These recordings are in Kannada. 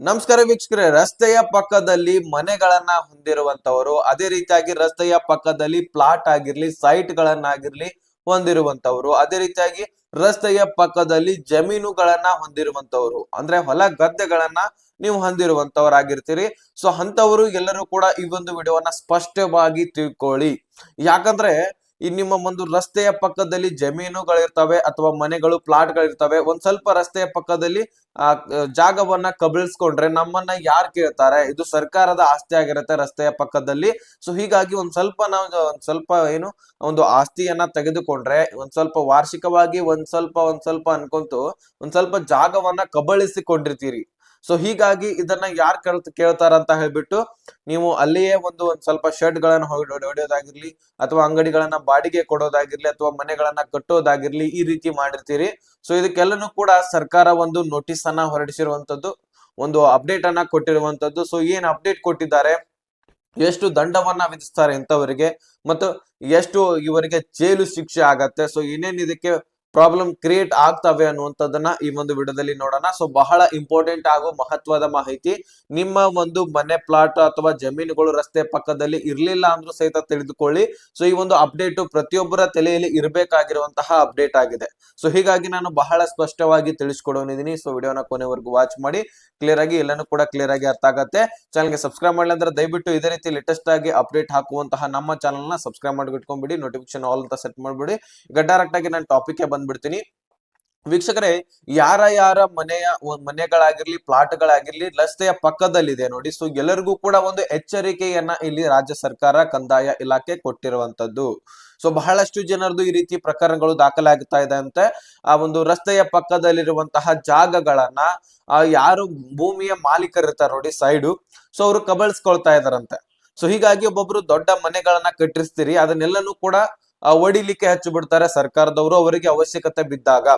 ನಮಸ್ಕಾರ ವೀಕ್ಷಕರೇ, ರಸ್ತೆಯ ಪಕ್ಕದಲ್ಲಿ ಮನೆಗಳನ್ನ ಹೊಂದಿರುವಂತವರು, ಅದೇ ರೀತಿಯಾಗಿ ರಸ್ತೆಯ ಪಕ್ಕದಲ್ಲಿ ಪ್ಲಾಟ್ ಆಗಿರ್ಲಿ ಸೈಟ್ ಗಳನ್ನಾಗಿರ್ಲಿ ಹೊಂದಿರುವಂತವರು, ಅದೇ ರೀತಿಯಾಗಿ ರಸ್ತೆಯ ಪಕ್ಕದಲ್ಲಿ ಜಮೀನುಗಳನ್ನ ಹೊಂದಿರುವಂತವರು, ಅಂದ್ರೆ ಹೊಲ ಗದ್ದೆಗಳನ್ನ ನೀವು ಹೊಂದಿರುವಂತವರಾಗಿರ್ತೀರಿ. ಸೊ ಅಂತವರು ಎಲ್ಲರೂ ಕೂಡ ಈ ಒಂದು ವಿಡಿಯೋವನ್ನ ಸ್ಪಷ್ಟವಾಗಿ ತಿಳ್ಕೊಳ್ಳಿ. ಯಾಕಂದ್ರೆ ಈ ನಿಮ್ಮ ಒಂದು ರಸ್ತೆಯ ಪಕ್ಕದಲ್ಲಿ ಜಮೀನುಗಳಿರ್ತವೆ ಅಥವಾ ಮನೆಗಳು, ಪ್ಲಾಟ್ಗಳಿರ್ತವೆ, ಒಂದ್ ಸ್ವಲ್ಪ ರಸ್ತೆಯ ಪಕ್ಕದಲ್ಲಿ, ಆ ಜಾಗವನ್ನ ಕಬಳಿಸ್ಕೊಂಡ್ರೆ ನಮ್ಮನ್ನ ಯಾರು ಕೇಳ್ತಾರೆ? ಇದು ಸರ್ಕಾರದ ಆಸ್ತಿ ಆಗಿರುತ್ತೆ ರಸ್ತೆಯ ಪಕ್ಕದಲ್ಲಿ. ಸೊ ಹೀಗಾಗಿ ಒಂದ್ ಸ್ವಲ್ಪ ನಾವು, ಒಂದ್ ಸ್ವಲ್ಪ ಏನು, ಒಂದು ಆಸ್ತಿಯನ್ನ ತೆಗೆದುಕೊಂಡ್ರೆ, ಒಂದ್ ಸ್ವಲ್ಪ ವಾರ್ಷಿಕವಾಗಿ ಒಂದ್ ಸ್ವಲ್ಪ ಒಂದ್ ಸ್ವಲ್ಪ ಅನ್ಕೊಂತು, ಒಂದ್ ಸ್ವಲ್ಪ ಜಾಗವನ್ನ ಕಬಳಿಸಿಕೊಂಡಿರ್ತೀರಿ. ಸೊ ಹೀಗಾಗಿ ಇದನ್ನ ಯಾರು ಕೇಳ್ ಕೇಳ್ತಾರ ಅಂತ ಹೇಳ್ಬಿಟ್ಟು ನೀವು ಅಲ್ಲಿಯೇ ಒಂದು, ಒಂದ್ ಸ್ವಲ್ಪ ಶರ್ಟ್ ಗಳನ್ನ ಹೊಡ್- ಹೊಡೆಯೋದಾಗಿರ್ಲಿ ಅಥವಾ ಅಂಗಡಿಗಳನ್ನ ಬಾಡಿಗೆ ಕೊಡೋದಾಗಿರ್ಲಿ ಅಥವಾ ಮನೆಗಳನ್ನ ಕಟ್ಟೋದಾಗಿರ್ಲಿ ಈ ರೀತಿ ಮಾಡಿರ್ತೀರಿ. ಸೊ ಇದಕ್ಕೆಲ್ಲನೂ ಕೂಡ ಸರ್ಕಾರ ಒಂದು ನೋಟಿಸ್ ಅನ್ನ ಹೊರಡಿಸಿರುವಂತದ್ದು, ಒಂದು ಅಪ್ಡೇಟ್ ಅನ್ನ ಕೊಟ್ಟಿರುವಂತದ್ದು. ಸೊ ಏನ್ ಅಪ್ಡೇಟ್ ಕೊಟ್ಟಿದ್ದಾರೆ? ಎಷ್ಟು ದಂಡವನ್ನ ವಿಧಿಸ್ತಾರೆ ಇಂಥವರಿಗೆ ಮತ್ತು ಎಷ್ಟು ಇವರಿಗೆ ಜೈಲು ಶಿಕ್ಷೆ ಆಗತ್ತೆ? ಸೊ ಏನೇನ್ ಇದಕ್ಕೆ ಪ್ರಾಬ್ಲಮ್ ಕ್ರಿಯೇಟ್ ಆಗ್ತವೆ ಅನ್ನುವಂಥದ್ದನ್ನ ಈ ಒಂದು ವಿಡಿಯೋದಲ್ಲಿ ನೋಡೋಣ. ಸೊ ಬಹಳ ಇಂಪಾರ್ಟೆಂಟ್ ಆಗೋ ಮಹತ್ವದ ಮಾಹಿತಿ. ನಿಮ್ಮ ಒಂದು ಮನೆ ಪ್ಲಾಟ್ ಅಥವಾ ಜಮೀನುಗಳು ರಸ್ತೆ ಪಕ್ಕದಲ್ಲಿ ಇರ್ಲಿಲ್ಲ ಅಂದ್ರೂ ಸಹಿತ ತಿಳಿದುಕೊಳ್ಳಿ. ಸೊ ಈ ಒಂದು ಅಪ್ಡೇಟ್ ಪ್ರತಿಯೊಬ್ಬರ ತಲೆಯಲ್ಲಿ ಇರಬೇಕಾಗಿರುವಂತಹ ಅಪ್ಡೇಟ್ ಆಗಿದೆ. ಸೊ ಹೀಗಾಗಿ ನಾನು ಬಹಳ ಸ್ಪಷ್ಟವಾಗಿ ತಿಳಿಸ್ಕೊಡೋನಿದ್ದೀನಿ ಸೊ ವಿಡಿಯೋನ ಕೊನೆವರೆಗೂ ವಾಚ್ ಮಾಡಿ. ಕ್ಲಿಯರ್ ಆಗಿ ಎಲ್ಲನೂ ಕೂಡ ಕ್ಲಿಯರ್ ಆಗಿ ಅರ್ಥ ಆಗುತ್ತೆ. ಚಾನಲ್ಗೆ ಸಬ್ಸ್ಕ್ರೈಬ್ ಮಾಡಲಿ ಅಂದ್ರೆ ದಯವಿಟ್ಟು ಇದೇ ರೀತಿ ಲೇಟೆಸ್ಟ್ ಆಗಿ ಅಪ್ಡೇಟ್ ಹಾಕುವಂತಹ ನಮ್ಮ ಚಾನಲ್ನ ಸಬ್ಸ್ಕ್ರೈಬ್ ಮಾಡಿ ಇಟ್ಕೊಂಡ್ಬಿಡಿ. ನೋಟಿಫಿಕೇಶನ್ ಆಲ್ ಅಂತ ಸೆಟ್ ಮಾಡ್ಬಿಡಿ. ಈಗ ಡೈರೆಕ್ಟ್ ಆಗಿ ನಾನು ಟಾಪಿಕ್ ಬಂದ್ಬಿಡ್ತೀನಿ. ವೀಕ್ಷಕರೇ, ಯಾರ ಯಾರ ಮನೆಯ ಮನೆಗಳಾಗಿರಲಿ, ಪ್ಲಾಟ್ಗಳಾಗಿರ್ಲಿ, ರಸ್ತೆಯ ಪಕ್ಕದಲ್ಲಿದೆ ನೋಡಿ. ಸೊ ಎಲ್ಲರಿಗೂ ಕೂಡ ಒಂದು ಎಚ್ಚರಿಕೆಯನ್ನ ಇಲ್ಲಿ ರಾಜ್ಯ ಸರ್ಕಾರ ಕಂದಾಯ ಇಲಾಖೆ ಕೊಟ್ಟಿರುವಂತದ್ದು ಸೊ ಬಹಳಷ್ಟು ಜನರದು ಈ ರೀತಿ ಪ್ರಕರಣಗಳು ದಾಖಲಾಗ್ತಾ ಇದೆ ಅಂತೆ ಆ ಒಂದು ರಸ್ತೆಯ ಪಕ್ಕದಲ್ಲಿರುವಂತಹ ಜಾಗಗಳನ್ನ ಯಾರು ಭೂಮಿಯ ಮಾಲೀಕರಿರ್ತಾರೆ ನೋಡಿ ಸೈಡು. ಸೊ ಅವರು ಕಬಳಿಸ್ಕೊಳ್ತಾ ಇದಾರಂತೆ ಸೊ ಹೀಗಾಗಿ ಒಬ್ಬೊಬ್ರು ದೊಡ್ಡ ಮನೆಗಳನ್ನ ಕಟ್ಟಿಸ್ತೀರಿ ಅದನ್ನೆಲ್ಲನೂ ಕೂಡ ಆ, ಒಡಿಲಿಕ್ಕೆ ಹಚ್ಚಿ ಬಿಡ್ತಾರೆ ಸರ್ಕಾರದವರು ಅವರಿಗೆ ಅವಶ್ಯಕತೆ ಬಿದ್ದಾಗ.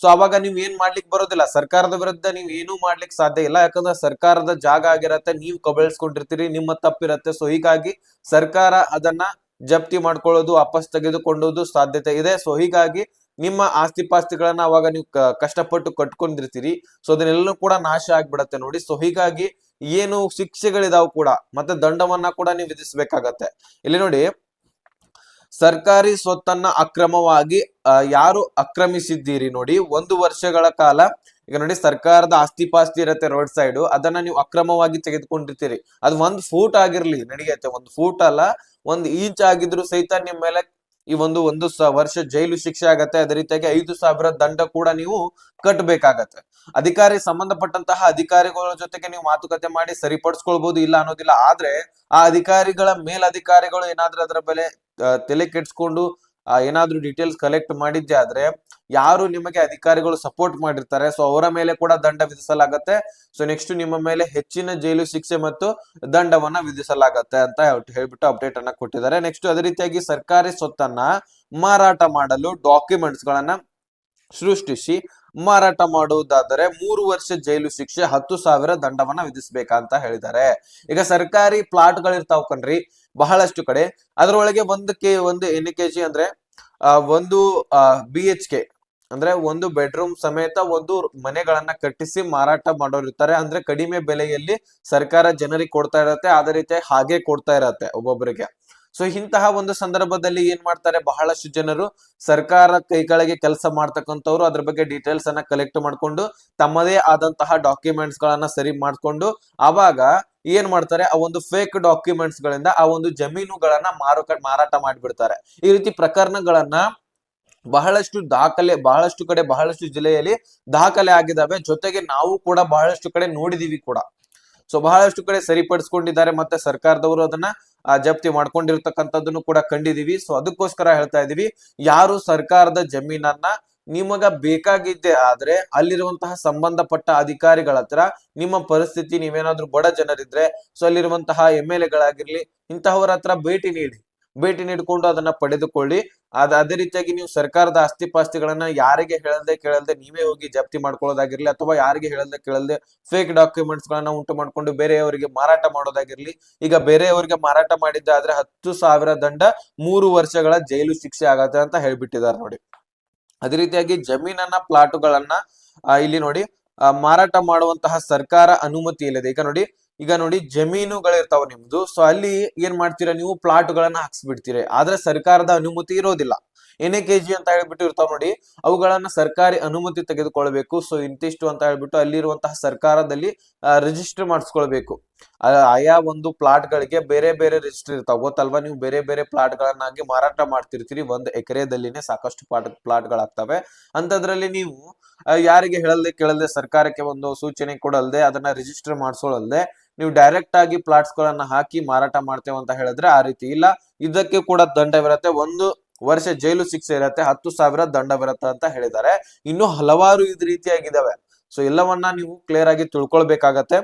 ಸೊ ಅವಾಗ ನೀವ್ ಏನ್ ಮಾಡ್ಲಿಕ್ಕೆ ಬರೋದಿಲ್ಲ. ಸರ್ಕಾರದ ವಿರುದ್ಧ ನೀವ್ ಏನೂ ಮಾಡ್ಲಿಕ್ಕೆ ಸಾಧ್ಯ ಇಲ್ಲ. ಯಾಕಂದ್ರೆ ಸರ್ಕಾರದ ಜಾಗ ಆಗಿರತ್ತೆ ನೀವ್ ಕಬಳಿಸ್ಕೊಂಡಿರ್ತೀರಿ ನಿಮ್ಮ ತಪ್ಪಿರತ್ತೆ. ಸೊ ಹೀಗಾಗಿ ಸರ್ಕಾರ ಅದನ್ನ ಜಪ್ತಿ ಮಾಡ್ಕೊಳ್ಳೋದು ವಾಪಸ್ ತೆಗೆದುಕೊಳ್ಳೋದು ಸಾಧ್ಯತೆ ಇದೆ. ಸೊ ಹೀಗಾಗಿ ನಿಮ್ಮ ಆಸ್ತಿ ಪಾಸ್ತಿಗಳನ್ನ ಅವಾಗ ನೀವು ಕಷ್ಟಪಟ್ಟು ಕಟ್ಕೊಂಡಿರ್ತೀರಿ. ಸೊ ಅದನ್ನೆಲ್ಲೂ ಕೂಡ ನಾಶ ಆಗ್ಬಿಡತ್ತೆ ನೋಡಿ. ಸೊ ಹೀಗಾಗಿ ಏನು ಶಿಕ್ಷೆಗಳಿದಾವ್ ಕೂಡ ಮತ್ತೆ ದಂಡವನ್ನ ಕೂಡ ನೀವು ವಿಧಿಸಬೇಕಾಗತ್ತೆ. ಇಲ್ಲಿ ನೋಡಿ ಸರ್ಕಾರಿ ಸ್ವತ್ತನ್ನ ಅಕ್ರಮವಾಗಿ ಯಾರು ಆಕ್ರಮಿಸಿದ್ದೀರಿ ನೋಡಿ, ಒಂದು ವರ್ಷಗಳ ಕಾಲ, ಈಗ ನೋಡಿ ಸರ್ಕಾರದ ಆಸ್ತಿ ಪಾಸ್ತಿ ಇರತ್ತೆ ರೋಡ್ ಸೈಡ್, ಅದನ್ನ ನೀವು ಅಕ್ರಮವಾಗಿ ತೆಗೆದುಕೊಂಡಿರ್ತೀರಿ. ಅದು ಒಂದ್ ಫೂಟ್ ಆಗಿರ್ಲಿ, ನಡೆಯತ್ತೆ, ಒಂದ್ ಫೂಟ್ ಅಲ್ಲ, ಒಂದ್ ಇಂಚ್ ಆಗಿದ್ರು ಸಹಿತ ನಿಮ್ ಮೇಲೆ ಈ ಒಂದು ಒಂದು ವರ್ಷ ಜೈಲು ಶಿಕ್ಷೆ ಆಗತ್ತೆ, ಅದೇ ರೀತಿಯಾಗಿ ಐದು ಸಾವಿರ ದಂಡ ಕೂಡ ನೀವು ಕಟ್ಟಬೇಕಾಗತ್ತೆ ಅಧಿಕಾರಿ ಸಂಬಂಧಪಟ್ಟಂತಹ ಅಧಿಕಾರಿಗಳ ಜೊತೆಗೆ ನೀವು ಮಾತುಕತೆ ಮಾಡಿ ಸರಿಪಡಿಸ್ಕೊಳ್ಬಹುದು ಇಲ್ಲ ಅನ್ನೋದಿಲ್ಲ, ಆದ್ರೆ ಆ ಅಧಿಕಾರಿಗಳ ಮೇಲಧಿಕಾರಿಗಳು ಏನಾದ್ರೂ ಅದರ ಬೆಲೆ ತಲೆ ಕೆಡ್ಸ್ಕೊಂಡು ಏನಾದ್ರೂ ಡೀಟೇಲ್ಸ್ ಕಲೆಕ್ಟ್ ಮಾಡಿದ್ದೆ ಆದ್ರೆ, ಯಾರು ನಿಮಗೆ ಅಧಿಕಾರಿಗಳು ಸಪೋರ್ಟ್ ಮಾಡಿರ್ತಾರೆ ಸೊ ಅವರ ಮೇಲೆ ಕೂಡ ದಂಡ ವಿಧಿಸಲಾಗತ್ತೆ. ಸೊ ನೆಕ್ಸ್ಟ್ ನಿಮ್ಮ ಮೇಲೆ ಹೆಚ್ಚಿನ ಜೈಲು ಶಿಕ್ಷೆ ಮತ್ತು ದಂಡವನ್ನ ವಿಧಿಸಲಾಗತ್ತೆ ಅಂತ ಹೇಳ್ಬಿಟ್ಟು ಅಪ್ಡೇಟ್ ಅನ್ನ ಕೊಟ್ಟಿದ್ದಾರೆ. ನೆಕ್ಸ್ಟ್ ಅದೇ ರೀತಿಯಾಗಿ ಸರ್ಕಾರಿ ಸ್ವತ್ತನ್ನ ಮಾರಾಟ ಮಾಡಲು ಡಾಕ್ಯುಮೆಂಟ್ಸ್ ಗಳನ್ನ ಸೃಷ್ಟಿಸಿ ಮಾರಾಟ ಮಾಡುವುದಾದರೆ ಮೂರು ವರ್ಷ ಜೈಲು ಶಿಕ್ಷೆ, ಹತ್ತು ಸಾವಿರ ದಂಡವನ್ನ ವಿಧಿಸಬೇಕಂತ ಹೇಳಿದ್ದಾರೆ. ಈಗ ಸರ್ಕಾರಿ ಪ್ಲಾಟ್ ಗಳಿರ್ತಾವ್ ಕಣ್ರಿ, ಬಹಳಷ್ಟು ಕಡೆ. ಅದರೊಳಗೆ ಒಂದು ಕೆ, ಒಂದು ಎನ್ ಕೆ ಜಿ ಅಂದ್ರೆ ಒಂದು ಬಿ ಎಚ್ ಕೆ ಅಂದ್ರೆ ಒಂದು ಬೆಡ್ರೂಮ್ ಸಮೇತ ಒಂದು ಮನೆಗಳನ್ನ ಕಟ್ಟಿಸಿ ಮಾರಾಟ ಮಾಡೋರು ಇರ್ತಾರೆ. ಅಂದ್ರೆ ಕಡಿಮೆ ಬೆಲೆಯಲ್ಲಿ ಸರ್ಕಾರ ಜನರಿಗೆ ಕೊಡ್ತಾ ಇರತ್ತೆ, ಅದೇ ರೀತಿ ಹಾಗೆ ಕೊಡ್ತಾ ಇರತ್ತೆ ಒಬ್ಬೊಬ್ಬರಿಗೆ. ಸೊ ಇಂತಹ ಒಂದು ಸಂದರ್ಭದಲ್ಲಿ ಏನ್ ಮಾಡ್ತಾರೆ? ಬಹಳಷ್ಟು ಜನರು ಸರ್ಕಾರ ಕೈ ಕೆಳಗೆ ಕೆಲಸ ಮಾಡ್ತಕ್ಕಂಥವ್ರು ಅದ್ರ ಬಗ್ಗೆ ಡೀಟೇಲ್ಸ್ ಅನ್ನ ಕಲೆಕ್ಟ್ ಮಾಡ್ಕೊಂಡು ತಮ್ಮದೇ ಆದಂತಹ ಡಾಕ್ಯುಮೆಂಟ್ಸ್ ಗಳನ್ನ ಸರಿ ಮಾಡ್ಕೊಂಡು ಅವಾಗ ಏನ್ ಮಾಡ್ತಾರೆ? ಆ ಒಂದು ಫೇಕ್ ಡಾಕ್ಯುಮೆಂಟ್ಸ್ ಗಳಿಂದ ಆ ಒಂದು ಜಮೀನುಗಳನ್ನ ಮಾರುಕ, ಮಾರಾಟ ಮಾಡಿಬಿಡ್ತಾರೆ. ಈ ರೀತಿ ಪ್ರಕರಣಗಳನ್ನ ಬಹಳಷ್ಟು ದಾಖಲೆ, ಬಹಳಷ್ಟು ಕಡೆ, ಬಹಳಷ್ಟು ಜಿಲ್ಲೆಯಲ್ಲಿ ದಾಖಲೆ ಆಗಿದಾವೆ ಜೊತೆಗೆ ನಾವು ಕೂಡ ಬಹಳಷ್ಟು ಕಡೆ ನೋಡಿದೀವಿ ಕೂಡ. ಸೊ ಬಹಳಷ್ಟು ಕಡೆ ಸರಿಪಡಿಸ್ಕೊಂಡಿದ್ದಾರೆ ಮತ್ತೆ ಸರ್ಕಾರದವರು ಅದನ್ನ ಜಪ್ತಿ ಮಾಡ್ಕೊಂಡಿರ್ತಕ್ಕಂಥದ್ದನ್ನು ಕೂಡ ಕಂಡಿದೀವಿ ಸೊ ಅದಕ್ಕೋಸ್ಕರ ಹೇಳ್ತಾ ಇದೀವಿ ಯಾರು ಸರ್ಕಾರದ ಜಮೀನನ್ನ ನಿಮಗ ಬೇಕಾಗಿದ್ದೆ ಆದ್ರೆ, ಅಲ್ಲಿರುವಂತಹ ಸಂಬಂಧಪಟ್ಟ ಅಧಿಕಾರಿಗಳ ಹತ್ರ ನಿಮ್ಮ ಪರಿಸ್ಥಿತಿ ನೀವೇನಾದ್ರೂ ಬಡ ಜನರಿದ್ರೆ, ಸೊ, ಅಲ್ಲಿರುವಂತಹ ಎಂ ಎಲ್ ಎಗಳಾಗಿರ್ಲಿ, ಇಂತಹವರ ಹತ್ರ ಭೇಟಿ ನೀಡಿ. ಭೇಟಿ ನೀಡಿಕೊಂಡು ಅದನ್ನ ಪಡೆದುಕೊಳ್ಳಿ. ಅದ, ಅದೇ ರೀತಿಯಾಗಿ ನೀವು ಸರ್ಕಾರದ ಆಸ್ತಿ ಪಾಸ್ತಿಗಳನ್ನ ಯಾರಿಗೆ ಹೇಳದೆ ಕೇಳಲ್ದೆ ನೀವೇ ಹೋಗಿ ಜಪ್ತಿ ಮಾಡ್ಕೊಳ್ಳೋದಾಗಿರ್ಲಿ ಅಥವಾ ಯಾರಿಗೆ ಹೇಳದೆ ಕೇಳಲ್ದೆ ಫೇಕ್ ಡಾಕ್ಯುಮೆಂಟ್ಸ್ ಗಳನ್ನ ಉಂಟು ಮಾಡ್ಕೊಂಡು ಬೇರೆಯವರಿಗೆ ಮಾರಾಟ ಮಾಡೋದಾಗಿರ್ಲಿ. ಈಗ ಬೇರೆಯವರಿಗೆ ಮಾರಾಟ ಮಾಡಿದ್ದಾದ್ರೆ ಹತ್ತು ಸಾವಿರ ದಂಡ ಮೂರು ವರ್ಷಗಳ ಜೈಲು ಶಿಕ್ಷೆ ಆಗತ್ತೆ ಅಂತ ಹೇಳ್ಬಿಟ್ಟಿದ್ದಾರೆ ನೋಡಿ. ಅದೇ ರೀತಿಯಾಗಿ ಜಮೀನನ್ನ ಪ್ಲಾಟುಗಳನ್ನ ಇಲ್ಲಿ ನೋಡಿ ಮಾರಾಟ ಮಾಡುವಂತಹ ಸರ್ಕಾರ ಅನುಮತಿ ಇಲ್ಲದೆ, ಈಗ ನೋಡಿ ಈಗ ನೋಡಿ ಜಮೀನುಗಳಿರ್ತಾವ ನಿಮ್ದು. ಸೊ ಅಲ್ಲಿ ಏನ್ ಮಾಡ್ತೀರಾ ನೀವು ಪ್ಲಾಟ್ ಗಳನ್ನ ಹಾಕ್ಸ್ಬಿಡ್ತೀರಿ. ಆದ್ರೆ ಸರ್ಕಾರದ ಅನುಮತಿ ಇರೋದಿಲ್ಲ. ಏನೇ ಕೆ ಜಿ ಅಂತ ಹೇಳ್ಬಿಟ್ಟು ಇರ್ತಾವ ನೋಡಿ, ಅವುಗಳನ್ನ ಸರ್ಕಾರಿ ಅನುಮತಿ ತೆಗೆದುಕೊಳ್ಬೇಕು. ಸೊ ಇಂತಿಷ್ಟು ಅಂತ ಹೇಳ್ಬಿಟ್ಟು ಅಲ್ಲಿರುವಂತಹ ಸರ್ಕಾರದಲ್ಲಿ ರಿಜಿಸ್ಟರ್ ಮಾಡಿಸ್ಕೊಳ್ಬೇಕು. ಆಯಾ ಒಂದು ಪ್ಲಾಟ್ ಗಳಿಗೆ ಬೇರೆ ಬೇರೆ ರಿಜಿಸ್ಟರ್ ಇರ್ತಾವ. ಗೊತ್ತಲ್ವಾ? ನೀವು ಬೇರೆ ಬೇರೆ ಪ್ಲಾಟ್ ಗಳನ್ನಾಗಿ ಮಾರಾಟ ಮಾಡ್ತಿರ್ತೀರಿ. ಒಂದು ಎಕರೆದಲ್ಲಿನೇ ಸಾಕಷ್ಟು ಪ್ಲಾಟ್ ಪ್ಲಾಟ್ ಗಳಾಗ್ತವೆ. ಅಂತದ್ರಲ್ಲಿ ನೀವು ಯಾರಿಗೆ ಹೇಳಲ್ದೆ ಕೇಳಲ್ದೆ ಸರ್ಕಾರಕ್ಕೆ ಒಂದು ಸೂಚನೆ ಕೊಡಲ್ದೆ ಅದನ್ನ ರಿಜಿಸ್ಟರ್ ಮಾಡಿಸೋಳಲ್ದೆ ನೀವು ಡೈರೆಕ್ಟ್ ಆಗಿ ಪ್ಲಾಟ್ಸ್ ಗಳನ್ನ ಹಾಕಿ ಮಾರಾಟ ಮಾಡ್ತೇವೆ ಅಂತ ಹೇಳಿದ್ರೆ ಆ ರೀತಿ ಇಲ್ಲ. ಇದಕ್ಕೆ ಕೂಡ ದಂಡವಿರತ್ತೆ ಒಂದು ವರ್ಷ ಜೈಲು ಶಿಕ್ಷೆ ಇರತ್ತೆ. ಹತ್ತು ಸಾವಿರ ದಂಡವಿರತ್ತೆ ಅಂತ ಹೇಳಿದ್ದಾರೆ. ಇನ್ನು ಹಲವಾರು ಇದ್ ರೀತಿಯಾಗಿದ್ದಾವೆ. ಸೊ ಎಲ್ಲವನ್ನ ನೀವು ಕ್ಲಿಯರ್ ಆಗಿ ತಿಳ್ಕೊಳ್ಬೇಕಾಗತ್ತೆ.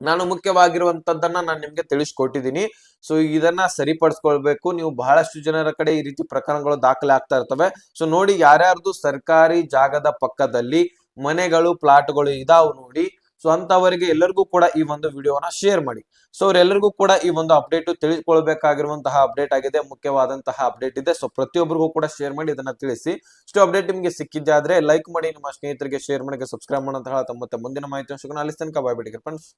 ನಾನು ಮುಖ್ಯವಾಗಿರುವಂತದ್ದನ್ನ ನಾನು ನಿಮ್ಗೆ ತಿಳಿಸ್ಕೊಟ್ಟಿದ್ದೀನಿ ಸೊ ಇದನ್ನ ಸರಿಪಡಿಸ್ಕೊಳ್ಬೇಕು. ನೀವು ಬಹಳಷ್ಟು ಜನರ ಕಡೆ ಈ ರೀತಿ ಪ್ರಕರಣಗಳು ದಾಖಲೆ ಆಗ್ತಾ ಇರ್ತವೆ. ಸೊ ನೋಡಿ ಯಾರ್ಯಾರ್ದು ಸರ್ಕಾರಿ ಜಾಗದ ಪಕ್ಕದಲ್ಲಿ ಮನೆಗಳು, ಪ್ಲಾಟ್ಗಳು ಇದಾವ್ ನೋಡಿ. ಸೊ ಅಂತವರಿಗೆ ಎಲ್ಲರಿಗೂ ಕೂಡ ಈ ಒಂದು ವಿಡಿಯೋನ ಶೇರ್ ಮಾಡಿ. ಸೊ ಅವರೆಲ್ಲರಿಗೂ ಕೂಡ ಈ ಒಂದು ಅಪ್ಡೇಟ್ ತಿಳಿದುಕೊಳ್ಬೇಕಾಗಿರುವಂತಹ ಅಪ್ಡೇಟ್ ಆಗಿದೆ. ಮುಖ್ಯವಾದಂತಹ ಅಪ್ಡೇಟ್ ಇದೆ. ಸೊ ಪ್ರತಿಯೊಬ್ಬರಿಗೂ ಕೂಡ ಶೇರ್ ಮಾಡಿ ಇದನ್ನ ತಿಳಿಸಿ. ಸೊ ಅಪ್ಡೇಟ್ ನಿಮಗೆ ಸಿಕ್ಕಿದ್ದೆ ಆದ್ರೆ ಲೈಕ್ ಮಾಡಿ, ನಿಮ್ಮ ಸ್ನೇಹಿತರಿಗೆ ಶೇರ್ ಮಾಡಿ, ಸಬ್ಸ್ಕ್ರೈಬ್ ಮಾಡೋಂತಹ ತಮ್ಮ ಮುಂದಿನ ಮಾಹಿತಿ ಅಂಶಗಳನ್ನ ಅಲ್ಲಿ ತನಕ ಬಾಯ್ ಬಿಡಿ ಫ್ರೆಂಡ್ಸ್